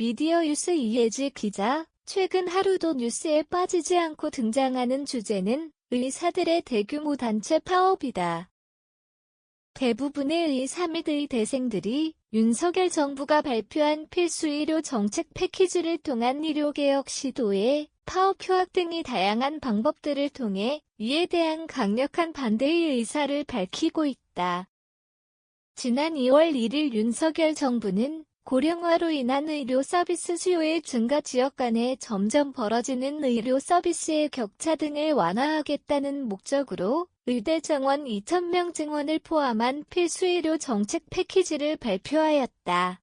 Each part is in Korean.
미디어 뉴스 이혜지 기자, 최근 하루도 뉴스에 빠지지 않고 등장하는 주제는 의사들의 대규모 단체 파업이다. 대부분의 의사 및 의대생들이 윤석열 정부가 발표한 필수 의료 정책 패키지를 통한 의료개혁 시도에 파업 휴학 등의 다양한 방법들을 통해 이에 대한 강력한 반대의 의사를 밝히고 있다. 지난 2월 1일 윤석열 정부는 고령화로 인한 의료 서비스 수요의 증가 지역 간에 점점 벌어지는 의료 서비스의 격차 등을 완화하겠다는 목적으로 의대 정원 2,000명 증원을 포함한 필수 의료 정책 패키지를 발표하였다.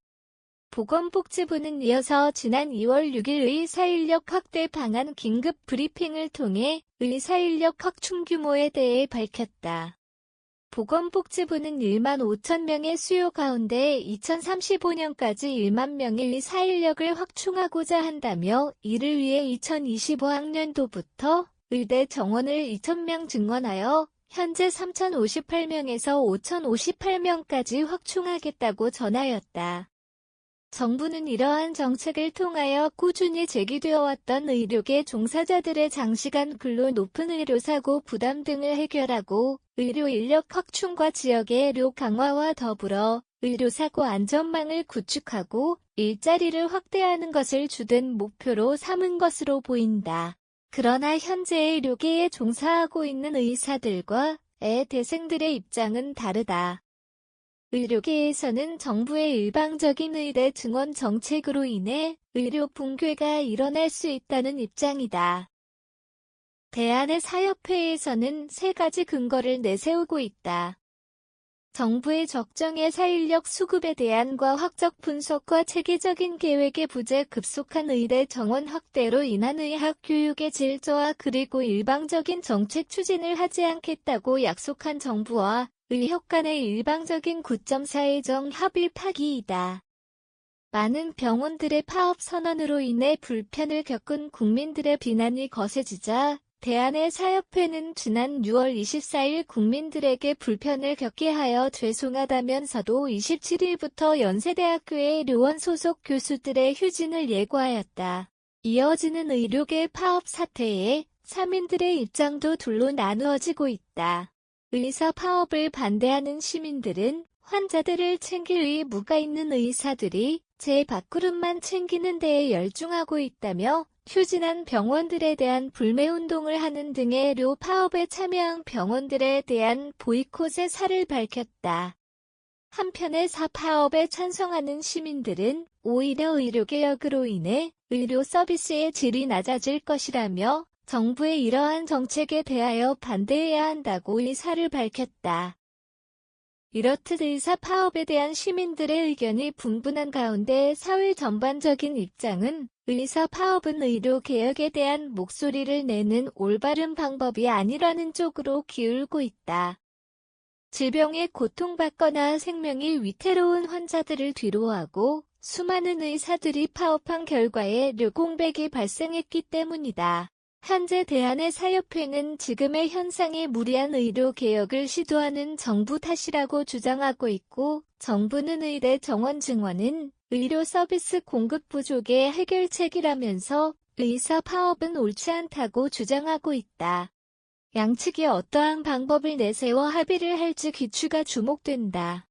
보건복지부는 이어서 지난 2월 6일 의사인력 확대 방안 긴급 브리핑을 통해 의사인력 확충 규모에 대해 밝혔다. 보건복지부는 1만 5천 명의 수요 가운데 2035년까지 1만 명의 의사 인력을 확충하고자 한다며 이를 위해 2025학년도부터 의대 정원을 2,000명 증원하여 현재 3,058명에서 5,058명까지 확충하겠다고 전하였다. 정부는 이러한 정책을 통하여 꾸준히 제기되어 왔던 의료계 종사자들의 장시간 근로 높은 의료사고 부담 등을 해결하고 의료 인력 확충과 지역의 의료 강화와 더불어 의료사고 안전망을 구축하고 일자리를 확대하는 것을 주된 목표로 삼은 것으로 보인다. 그러나 현재 의료계에 종사하고 있는 의사들과 애 대생들의 입장은 다르다. 의료계에서는 정부의 일방적인 의대 증원 정책으로 인해 의료 붕괴가 일어날 수 있다는 입장이다. 대한의 사협회에서는 세 가지 근거를 내세우고 있다. 정부의 적정의 사인력 수급에 대한 과학적 분석과 체계적인 계획의 부재 급속한 의대 정원 확대로 인한 의학 교육의 질 저하 그리고 일방적인 정책 추진을 하지 않겠다고 약속한 정부와 의협 간의 일방적인 9.4의 합의 파기이다. 많은 병원들의 파업 선언으로 인해 불편을 겪은 국민들의 비난이 거세지자 대한의 사협회는 지난 6월 24일 국민들에게 불편을 겪게 하여 죄송하다면서도 27일부터 연세대학교의 료원 소속 교수들의 휴진을 예고하였다. 이어지는 의료계 파업 사태에 사민들의 입장도 둘로 나누어지고 있다. 의사 파업을 반대하는 시민들은 환자들을 챙길 의무가 있는 의사들이 제 밥그릇만 챙기는 데에 열중하고 있다며 휴진한 병원들에 대한 불매운동을 하는 등의 료 파업에 참여한 병원들에 대한 보이콧의 사를 밝혔다. 한편의 사파업에 찬성하는 시민들은 오히려 의료개혁으로 인해 의료 서비스의 질이 낮아질 것이라며 정부의 이러한 정책에 대하여 반대해야 한다고 의사를 밝혔다. 이렇듯 의사 파업에 대한 시민들의 의견이 분분한 가운데 사회 전반적인 입장은 의사 파업은 의료 개혁에 대한 목소리를 내는 올바른 방법이 아니라는 쪽으로 기울고 있다. 질병에 고통받거나 생명이 위태로운 환자들을 뒤로하고 수많은 의사들이 파업한 결과에 료공백이 발생했기 때문이다. 현재 대한의 사협회는 지금의 현상에 무리한 의료 개혁을 시도하는 정부 탓이라고 주장하고 있고 정부는 의대 정원 증원은 의료 서비스 공급 부족의 해결책이라면서 의사 파업은 옳지 않다고 주장하고 있다. 양측이 어떠한 방법을 내세워 합의를 할지 귀추가 주목된다.